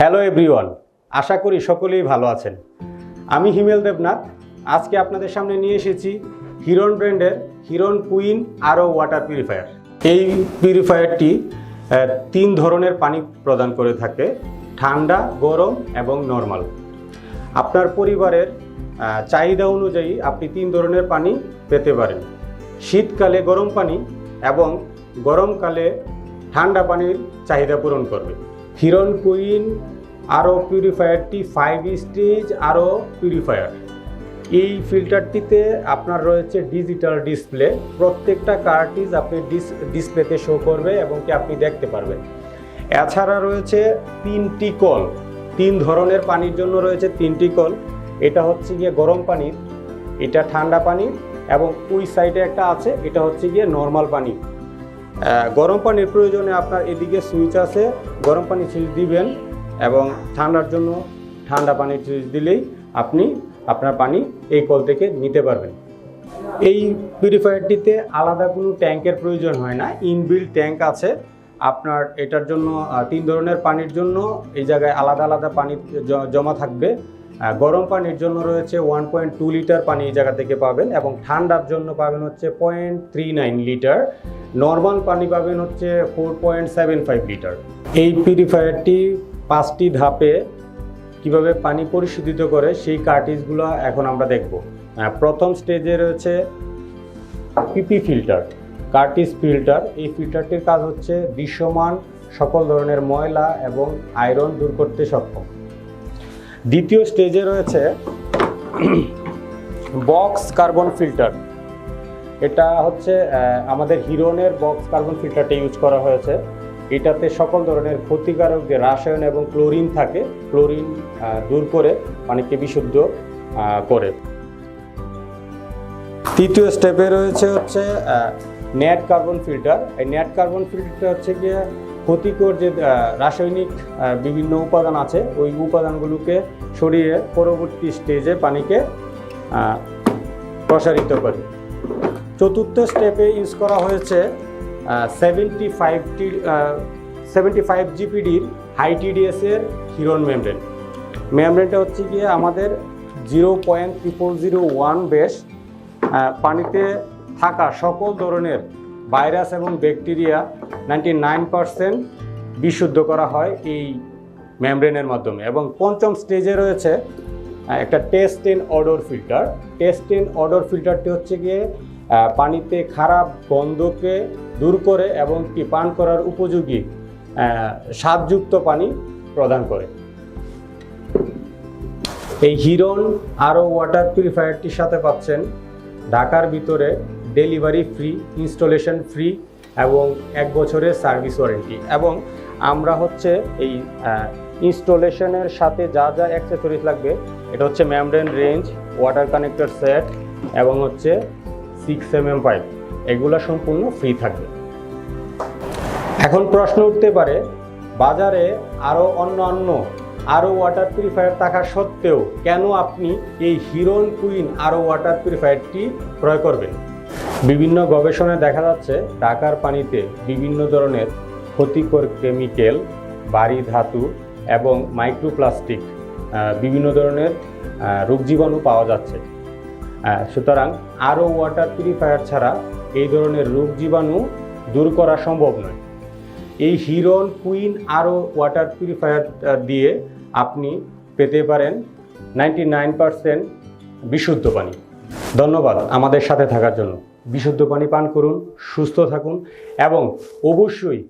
Hello everyone আশা করি সকলেই ভালো আছেন। আমি হিমেল দেবনাথ, আজকে আপনাদের সামনে নিয়ে এসেছি হিরন ব্র্যান্ডের Hiron queen RO water purifier. এই পিউরিফায়ারটি তিন ধরনের পানি প্রদান করে থাকে, ঠান্ডা, গরম এবং নর্মাল। আপনার পরিবারের চাহিদা অনুযায়ী আপনি তিন ধরনের পানি পেতে পারেন। শীতকালে গরম পানি এবং গরমকালে ঠান্ডা পানির চাহিদা পূরণ করবে। হিরন কুইন, আরও পিউরিফায়ারটি ফাইভ স্টেজ আরও পিউরিফায়ার এই ফিল্টারটিতে আপনার রয়েছে ডিজিটাল ডিসপ্লে প্রত্যেকটা কার্টিজ আপনি ডিস ডিসপ্লেতে শো করবে এবং কি আপনি দেখতে পারবেন। এছাড়া রয়েছে তিনটি কল। তিন ধরনের পানির জন্য রয়েছে তিনটি কল। এটা হচ্ছে গিয়ে গরম পানির, এটা ঠান্ডা পানির এবং ওই সাইডে একটা আছে, এটা হচ্ছে গিয়ে নর্মাল পানি গরম পানির প্রয়োজনে আপনার এদিকে সুইচ আছে, গরম পানি সুইচ দিবেন এবং ঠান্ডার জন্য ঠান্ডা পানির সুইচ দিলেই আপনি আপনার পানি এই কল থেকে নিতে পারবেন। এই পিউরিফায়ারটিতে আলাদা কোনো ট্যাঙ্কের প্রয়োজন হয় না ইনবিল ট্যাঙ্ক আছে। আপনার এটার জন্য তিন ধরনের পানির জন্য এই জায়গায় আলাদা আলাদা পানি জমা থাকবে। গরম পানির জন্য রয়েছে ওয়ান পয়েন্ট টু লিটার পানি এই জায়গা থেকে পাবেন এবং ঠান্ডার জন্য পাবেন হচ্ছে point three nine litre. Normal পানি পাবেন হচ্ছে four point seven five litre এই পিউরিফায়ারটি পাঁচটি ধাপে কীভাবে পানি পরিশোধিত করে সেই কার্টিজগুলো এখন আমরা দেখব। প্রথম স্টেজে রয়েছে পিপি ফিল্টার কার্টিস ফিল্টার এই ফিল্টারটির কাজ হচ্ছে দৃশ্যমান সকল ধরনের ময়লা এবং আয়রন দূর করতে সক্ষম। দ্বিতীয় স্টেজে রয়েছে বক্স কার্বন ফিল্টার এটা হচ্ছে আমাদের হিরনের বক্স কার্বন ফিল্টারটা ইউজ করা হয়েছে। এটাতে সকল ধরনের ক্ষতিকারক যে রাসায়ন এবং ক্লোরিন থাকে, ক্লোরিন দূর করে পানিকে বিশুদ্ধ করে। তৃতীয় স্টেপে রয়েছে হচ্ছে নেট কার্বন ফিল্টার এই নেট কার্বন ফিল্টারটা হচ্ছে গিয়ে ক্ষতিকর যে রাসায়নিক বিভিন্ন উপাদান আছে, ওই উপাদানগুলোকে সরিয়ে পরবর্তী স্টেজে পানিকে প্রসারিত করে। চতুর্থ স্টেপে ইউজ করা হয়েছে সেভেন্টি ফাইভটি সেভেন্টি ফাইভ জিপিডির হাই টিডিএসের হিরন মেমব্রেন মেমব্রেনটা হচ্ছে গিয়ে আমাদের zero point triple zero one ah, পানিতে থাকা সকল ধরনের ভাইরাস এবং ব্যাকটেরিয়া নাইনটি নাইন পারসেন্ট বিশুদ্ধ করা হয় এই মেমব্রেনের মাধ্যমে। এবং পঞ্চম স্টেজে রয়েছে একটা test in odour filter test in odour ফিল্টারটি হচ্ছে গিয়ে পানিতে খারাপ গন্ধকে দূর করে এবং কি পান করার উপযোগী স্বাদযুক্ত পানি প্রদান করে। এই হিরন আরও ওয়াটার পিউরিফায়ারটির সাথে পাচ্ছেন। ঢাকার ভিতরে ডেলিভারি ফ্রি, ইনস্টলেশন ফ্রি এবং এক বছরের সার্ভিস ওয়ারেন্টি। এবং আমরা হচ্ছে এই ইনস্টলেশনের সাথে যা যা অ্যাক্সেসরিজ লাগবে, এটা হচ্ছে membrane wrench, water connector set এবং হচ্ছে সিক্স এম এম পাইপ এগুলো সম্পূর্ণ ফ্রি থাকবে। এখন প্রশ্ন উঠতে পারে, বাজারে আরও অন্য অন্য আরও ওয়াটার পিউরিফায়ার থাকা সত্ত্বেও কেন আপনি এই হিরন কুইন আরও ওয়াটার পিউরিফায়ারটি ক্রয় করবেন? বিভিন্ন গবেষণায় দেখা যাচ্ছে, ঢাকার পানিতে বিভিন্ন ধরনের ক্ষতিকর কেমিক্যাল বাড়ি ধাতু এবং মাইক্রোপ্লাস্টিক বিভিন্ন ধরনের রোগ জীবাণু পাওয়া যাচ্ছে। সুতরাং আরও ওয়াটার পিউরিফায়ার ছাড়া এই ধরনের রোগ জীবাণু দূর করা সম্ভব নয়। এই Hiron, queen RO water purifier দিয়ে আপনি পেতে পারেন নাইনটি নাইন পারসেন্ট বিশুদ্ধ পানি। ধন্যবাদ আমাদের সাথে থাকার জন্য। বিশুদ্ধ পানি পান করুন, সুস্থ থাকুন এবং অবশ্যই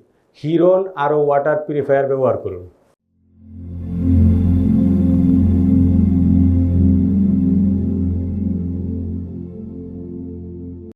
হিরন আরও ওয়াটার পিউরিফায়ার ব্যবহার করুন।